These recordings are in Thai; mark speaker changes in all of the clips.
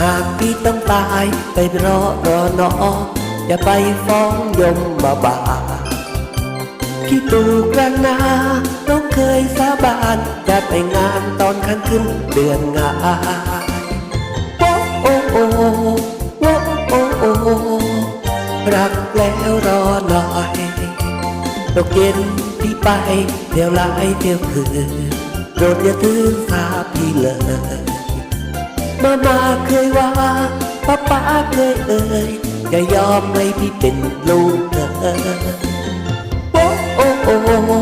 Speaker 1: หากพี่ต้องตายไปรอรอนออย่าไปฟ้องยมมาบาที่ตูกลางนาน้องเคยสาบานจะไปงานตอนข้างขึ้นเดือนงาโอ้โอ้โอ้โอ้โอ้โอ้รักแล้วรอหน่อยตกเย็นพี่ไปเที่ยวหลายเที่ยวคืนโปรดอย่าถือสาพี่เลย มามาเคยว่าป้าป้าเคยเอ่ยจะยอมให้พี่เป็นลูกเธอโอ้โอ้โอ้โอ้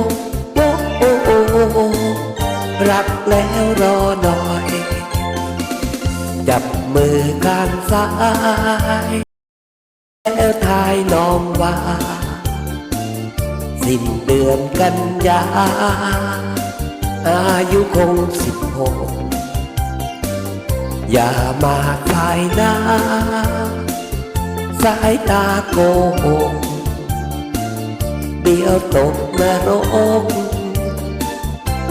Speaker 1: โอ้โอ้โอ้รักแล้วรอหน่อย จับมือข้างซ้าย แล้วทายน้องว่า สิ้นเดือนกันยา อายุคงสิบหก อย่ามาคลายหน้า สายตาโกหกเดี๋ยวตกนรก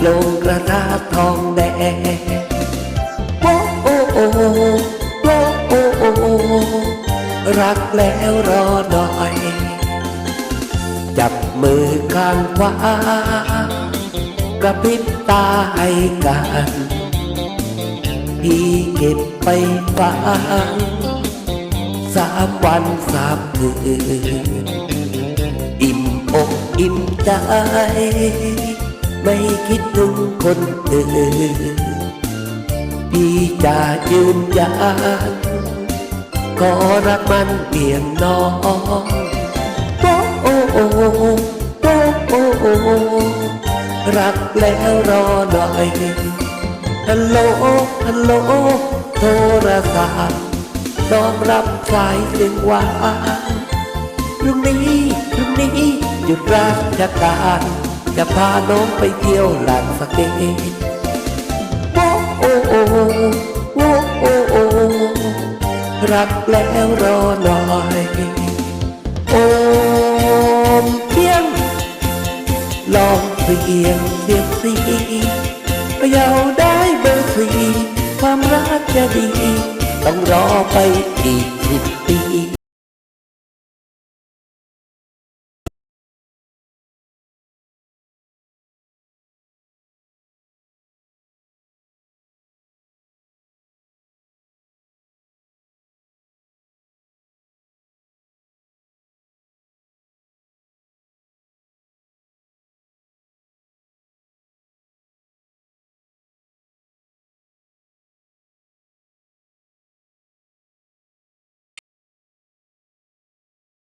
Speaker 1: ลงกระทะทองแดงโอ้โอ้โอ้โอ้โอ้โอ้รักแล้วรอหน่อย จับมือข้างขวากระพริบตาให้กันีเก็บไปฝันสามวันสามคืน อิ่มอกอิ่มใจ ไม่คิดถึงคนอื่น พี่จะยืนยันขอรักมันเพียงน้องโอโอโอ้โอ้โอ้โอ้รักแล้วรอหน่อย ฮัลโหลฮัลโหลโทรศัพท์น้อมรับสายเสียงหวานพรุ่งนี้พรุ่งนี้หยุดราชการจะพาน้องไปเที่ยวหลานสเกตโอ้โอ้โอ้โอ้โอ้โอ้รักแล้วรอหน่อยโอมเพียงลองเสียงเสียงสีพะเยาได้ ที ความรักจะดี ต้องรอไปอีก